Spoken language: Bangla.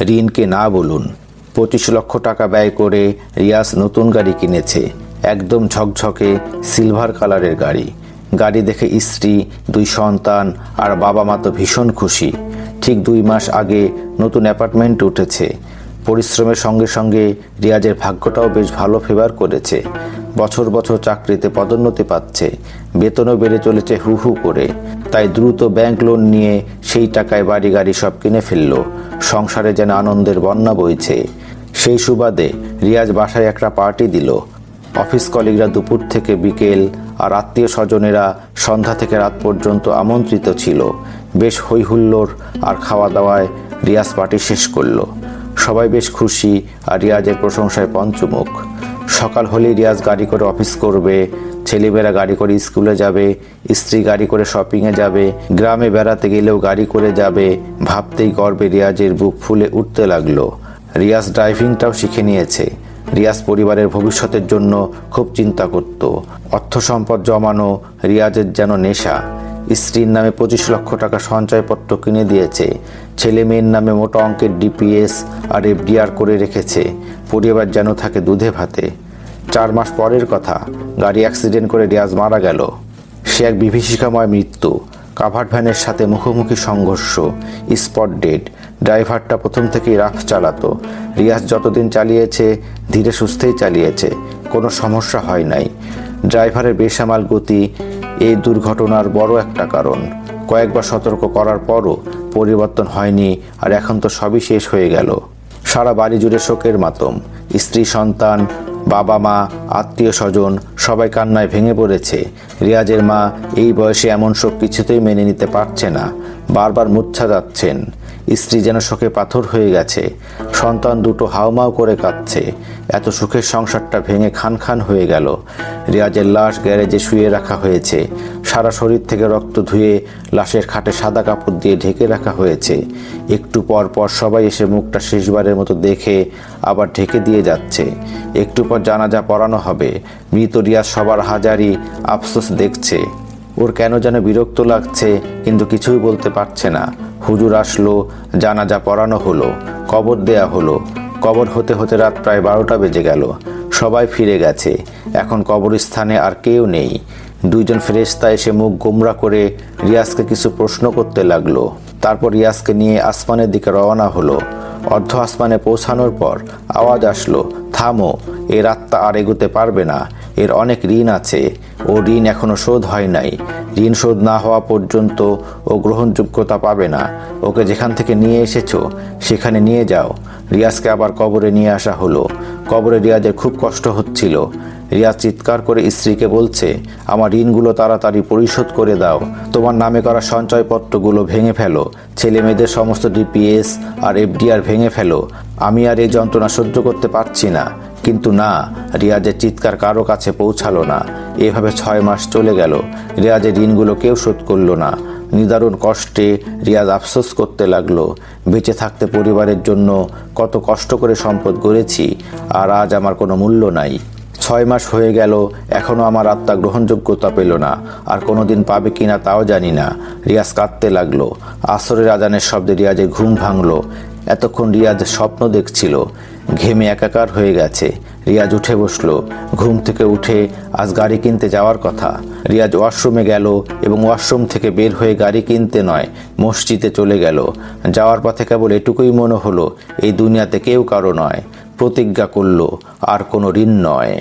ঋণকে না বলুন। পঁচিশ লক্ষ টাকা ব্যয় করে রিয়াজ নতুন গাড়ি কিনেছে। একদম ঝকঝকে সিলভার কালারের গাড়ি। গাড়ি দেখে স্ত্রী, দুই সন্তান আর বাবা মা তো ভীষণ খুশি। ঠিক দুই মাস আগে নতুন অ্যাপার্টমেন্ট উঠেছে। পরিশ্রমের সঙ্গে সঙ্গে রিয়াজের ভাগ্যটাও বেশ ভালো ফেভার করেছে। বছর বছর চাকরিতে পদোন্নতি পাচ্ছে। বেতনও বেড়ে চলেছে হু হু করে। তাই দ্রুত ব্যাংক লোন নিয়ে সেই টাকায় বাড়ি গাড়ি সব কিনে ফেলল। সংসারে যেন আনন্দের বন্যা বইছে। সেই সুবাদে রিয়াজ বাসায় একটা পার্টি দিল। অফিস কলিগরা দুপুর থেকে বিকেল আর আত্মীয় স্বজনেরা সন্ধ্যা থেকে রাত পর্যন্ত আমন্ত্রিত ছিল। বেশ হৈহুল্লোর আর খাওয়া দাওয়ায় রিয়াজ পার্টি শেষ করল। সবাই বেশ খুশি আর রিয়াজের প্রশংসায় পঞ্চমুখ। সকাল হলেই রিয়াজ গাড়ি করে অফিস করবে, ছেলেমেয়েরা গাড়ি করে স্কুলে যাবে, স্ত্রী গাড়ি করে শপিংয়ে যাবে, গ্রামে বেড়াতে গেলেও গাড়ি করে যাবে, ভাবতেই গর্বে রিয়াজের বুক ফুলে উঠতে লাগল। রিয়াজ ড্রাইভিংটাও শিখে নিয়েছে। রিয়াজ পরিবারের ভবিষ্যতের জন্য খুব চিন্তা করত। অর্থ সম্পদ জমানো রিয়াজের যেন নেশা। স্ত্রীর নামে পঁচিশ লক্ষ টাকা সঞ্চয়পত্র কিনে দিয়েছে। ছেলে মেয়ের নামে মোটা অঙ্কের ডিপিএস আর এফডিআর করে রেখেছে। পরিবার যেন থাকে দুধে ভাতে। চার মাস পরের কথা, গাড়ি অ্যাক্সিডেন্ট করে রিয়াজ মারা গেল। সে এক বিভীষিকাময় মৃত্যু। কাভার্ড ভ্যানের সাথে মুখোমুখি সংঘর্ষ, স্পট ডেড। ড্রাইভারটা প্রথম থেকেই রাফ চালাতো। রিয়াজ যতদিন চালিয়েছে, ধীরে সুস্থেই চালিয়েছে। কোনো সমস্যা হয় নাই। ড্রাইভারের বেসামাল গতি এই দুর্ঘটনার বড় একটা কারণ। কয়েকবার সতর্ক করার পরও পরিবর্তন হয়নি আর এখন তো সবই শেষ হয়ে গেল। সারা বাড়ি জুড়ে শোকের মাতম। স্ত্রী, সন্তান, বাবা মা, আত্মীয় স্বজন সবাই কান্নায় ভেঙে পড়েছে। রিয়াজের মা এই বয়সে এমন শোক কিছুতেই মেনে নিতে পারছে না। বারবার মূর্ছা যাচ্ছেন। স্ত্রী যেন শোকে পাথর হয়ে গেছে। সন্তান দুটো হাউমাউ করে কাঁদছে। এত সুখের সংসারটা ভেঙে খান খান হয়ে গেল। রিয়াজের লাশ গ্যারেজে শুয়ে রাখা হয়েছে। সারা শরীর থেকে রক্ত ধুয়ে লাশের খাটে সাদা কাপড় দিয়ে ঢেকে রাখা হয়েছে। একটু পর পর সবাই এসে মুখটা শেষবারের মতো দেখে আবার ঢেকে দিয়ে যাচ্ছে। একটু পর জানাজা পড়ানো হবে। মৃত রিয়াজ সবার হাজারি আফসোস দেখছে। ওর কেন যেন বিরক্ত লাগছে, কিন্তু কিছুই বলতে পারছে না। হুজুর আসলো, জানাজা পড়ানো হলো, কবর দেয়া হলো। কবর হতে হতে রাত প্রায় বারোটা বেজে গেল। সবাই ফিরে গেছে। এখন কবরস্থানে আর কেউ নেই। দুইজন ফেরেস্তা এসে মুখ গোমরা করে রিয়াজকে কিছু প্রশ্ন করতে লাগল। তারপর রিয়াজকে নিয়ে আসমানের দিকে রওনা হলো। অর্ধ আসমানে পৌঁছানোর পর আওয়াজ আসলো, থামো এর আত্মা আর এগোতে পারবে না, এর অনেক ঋণ আছে, ও ঋণ এখনও শোধ হয় নাই, ঋণ শোধ না হওয়া পর্যন্ত ও গ্রহণযোগ্যতা পাবে না, ওকে যেখান থেকে নিয়ে এসেছ, সেখানে নিয়ে যাও। রিয়াজকে আবার কবরে নিয়ে আসা হলো। কবরে রিয়াজের খুব কষ্ট হচ্ছিল। রিয়াজ চিৎকার করে স্ত্রীকে বলছে, আমার ঋণগুলো তাড়াতাড়ি পরিশোধ করে দাও। তোমার নামে করা সঞ্চয়পত্রগুলো ভেঙে ফেলো। ছেলে মেয়েদের সমস্ত ডিপিএস আর এফডিআর ভেঙে ফেলো। আমি আর এই যন্ত্রণা সহ্য করতে পারছি না। কিন্তু না, রিয়াজের চিৎকার কারও কাছে পৌঁছালো না। এভাবে ছয় মাস চলে গেল। রিয়াজের ঋণগুলো কেউ শোধ করল না। নিদারুণ কষ্টে রিয়াজ আফসোস করতে লাগল। বেঁচে থাকতে পরিবারের জন্য কত কষ্ট করে সম্পদ গড়েছি, আর আজ আমার কোনো মূল্য নাই। ছয় মাস হয়ে গেল এখনও আমার আত্মা গ্রহণযোগ্যতা পেল না। আর কোনো দিন পাবে কিনা তাও জানি না। রিয়াজ কাঁদতে লাগল। আসরের আজানের শব্দে রিয়াজের ঘুম ভাঙলো। এতক্ষণ রিয়াজ স্বপ্ন দেখছিল। ঘেমে একাকার হয়ে গেছে। রিয়াজ উঠে বসল। ঘুম থেকে উঠে আজ গাড়ি কিনতে যাওয়ার কথা। রিয়াজ ওয়াশরুমে গেল এবং ওয়াশরুম থেকে বের হয়ে গাড়ি কিনতে নয়, মসজিদে চলে গেল। যাওয়ার পথে কেবল এটুকুই মনে হলো, এই দুনিয়াতে কেউ কারও নয়। প্রতিজ্ঞা করল আর কোনো ঋণ নয়।